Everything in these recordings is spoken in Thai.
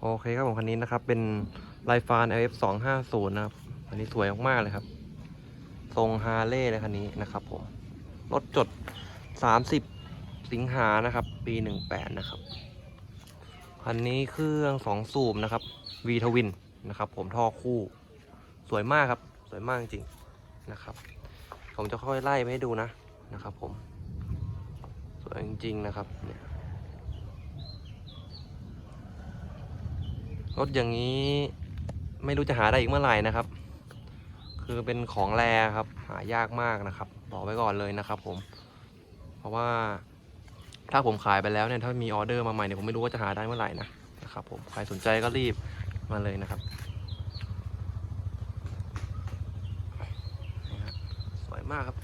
โอเคครับผมคันนี้นะครับ เป็นไลฟาน LF 2 5 0นะครับ อันนี้สวยมากๆเลยครับ ทรงฮาร์เลย์เลยคันนี้นะครับผม รถจด 30 สิงหานะครับ ปี 18 นะครับ คันนี้เครื่อง 2 สูบนะครับ V ทวินนะครับ ผมท่อคู่ สวยมากครับ สวยมากจริงๆนะครับ ผมจะค่อยไล่ไปให้ดูนะนะครับผม สวยจริงๆนะครับเนี่ย รถอย่างนี้ไม่รู้จะหาได้อีกเมื่อไหร่นะครับ คือเป็นของแรครับ หายากมากนะครับ บอกไว้ก่อนเลยนะครับ ผม เพราะว่าถ้าผมขายไปแล้วเนี่ยถ้ามีออเดอร์มาใหม่เนี่ยผมไม่รู้ว่าจะหาได้เมื่อไหร่นะนะครับ ผมใครสนใจก็รีบมาเลยนะครับสวยมากครับ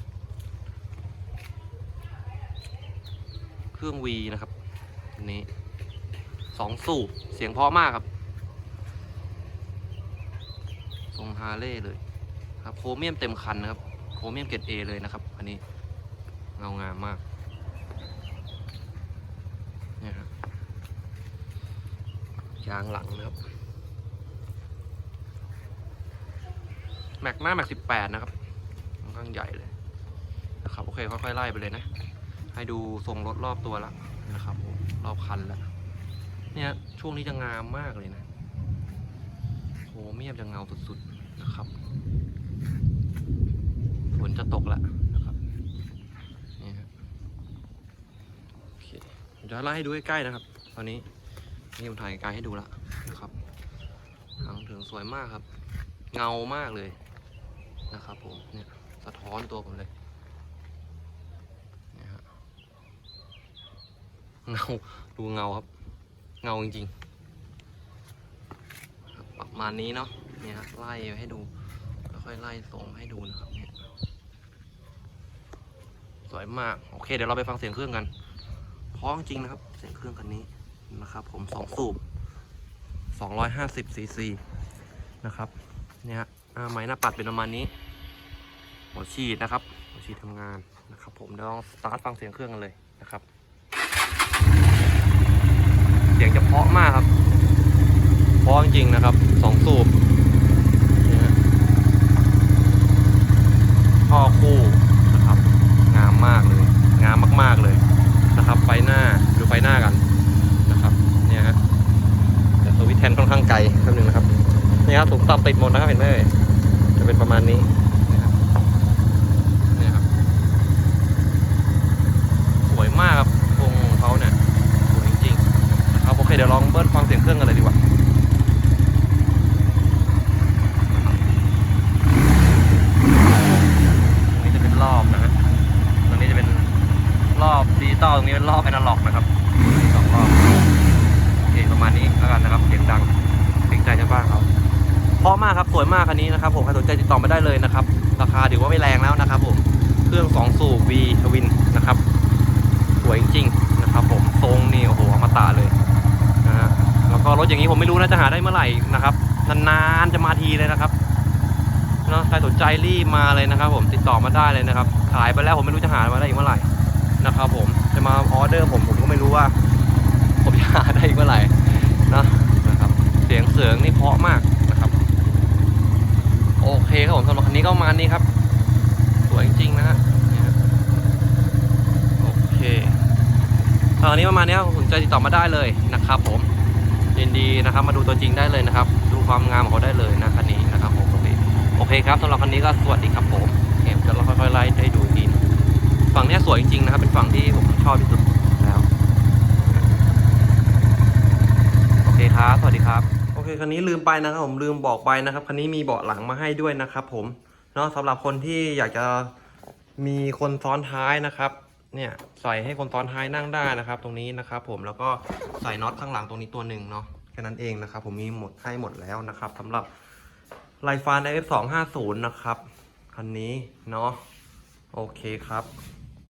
เครื่อง V นะครับอันนี้สองสูบเสียงเพราะมากครับ ทรงฮาร์เลย์เลยครับโครเมียมเต็มคันนะครับโครเมียมเกรดเอเลยนะครับอันนี้เงางามมากเนี่ยครับยางหลังนะครับแม็กหน้าแม็กสิบแปดนะครับค่อนข้างใหญ่เลยนะครับโอเคค่อยๆไล่ไปเลยนะ ให้ดูทรงรถรอบตัวละนะครับรอบคันแล้วเนี่ยช่วงนี้จะงามมากเลยนะ เมียมจะเงาสุดๆนะครับฝนจะตกแล้วนะครับนี่ฮะโอเคจะไล่ให้ดูใกล้ๆนะครับ ตอนนี้นี่ผมถ่ายไกลให้ดูแล้วนะครับหางถึงสวยมากครับ เงามากเลยนะครับผมเนี่ยสะท้อนตัวผมเลยเนี่ฮะเงาดูเงาครับ เงาจริงๆครับประ มาณนี้เนาะเนี่ยไล่ให้ดูค่อยไล่ส่งให้ดูนะครับเนี่ยสวยมากโอเคเดี๋ยวเราไปฟังเสียงเครื่องกันเพราะจริงนะครับ เสียงเครื่องคันนี้นะครับ ผมสองสูบ250ซีซีนะครับเนี่ยฮะไม้หน้าปัดเป็นประมาณนี้หัวฉีดนะครับหัวฉีดทำงานนะครับ ผมเดี๋ยวลองสตาร์ทฟังเสียงเครื่องกันเลยนะครับ เสียงจะเพราะมากครับ เพ จริง ๆ นะครับสองสูบนี่ฮะท่อคู่นะครับ งามมากเลย งามมากๆเลยนะครับไฟหน้าดูไฟหน้ากันนะครับเนี่ยฮะแต่สวิตช์แทนค่อนข้างไกลแป๊บนึงนะครับนี่ครับถุงตับติดหมดนะครับเห็นไหมจะเป็นประมาณนี้เนี่ยครับสวยมากครับทรงของเขาเนี่ยสวยจริงๆนะครับโอเคเดี๋ยวลองเบิ้ลฟังเสียงเครื่องกันเลยดีกว่า ตรงนี้จะเป็นรอบนะฮะ ตรงนี้จะเป็นรอบดิจิตอลตรงนี้เป็นรอบแอนาล็อกนะครับสองรอบโอเคประ มาณนี้แล้วกันนะครับเสียงดังเสียงใจชาวบ้านเขาเพราะมากครับสวยมากคันนี้นะครับผมใครสนใจติดต่อมาได้เลยนะครับ ราคาถือว่าไม่แรงแล้วนะครับ ผมเครื่อง2สูบ V ทวินนะครับสวยจริงๆนะครับ ผมทรงนี่โอ้โหอมตะเลยนะฮะแล้วก็รถอย่างนี้ผมไม่รู้นะจะหาได้เมื่อไหร่นะครับนานๆจะมาทีเลยนะครับเนาะใครสนใจรีบมาเลยนะครับ ผมติดต่อมาได้เลยนะครับ ขายไปแล้วผมไม่รู้จะหามาได้อีกเมื่อไหร่นะครับ ผมจะมาออเดอร์ผมผมก็ไม่รู้ว่า ผมจะหาได้อีกเมื่อไหร่ นะนะครับ เสียงเสืองนี่เพาะมากนะครับ โอเคครับผมสำหรับคันนี้ก็มานี้ครับ สวยจริงๆนะฮะโอเคตอนนี้ประมาณนี้ครับสนใจติดต่อมาได้เลยนะครับ ผมยินดีนะครับมาดูตัวจริงได้เลยนะครับ ดูความงามของเขาได้เลยนะคันนี้นะครับผมโอเคโอเคครับสำหรับคันนี้ก็สวัสดีครับผมเดี๋ยวจะเราค่อยๆไล่ให้ดูอีกทีฝั่งนี้สวยจริงๆนะครับ เป็นฝั่งที่ผมชอบที่สุดแล้ว โอเครับ สวัสดีครับ โอเค คันนี้ลืมไปนะครับผมลืมบอกไปนะครับคันนี้มีเบาะหลังมาให้ด้วยนะครับผม เนาะสำหรับคนที่อยากจะมีคนซ้อนท้ายนะครับ เนี่ยใส่ให้คนซ้อนท้ายนั่งได้นะครับ ตรงนี้นะครับ ผมแล้วก็ใส่น็อตข้างหลังตรงนี้ตัวหนึ่งเนาะแค่นั้นเองนะครับ ผมมีหมดให้หมดแล้วนะครับสำหรับไลฟาน F 2 5 0 นะครับคันนี้เนาะโอเคครับ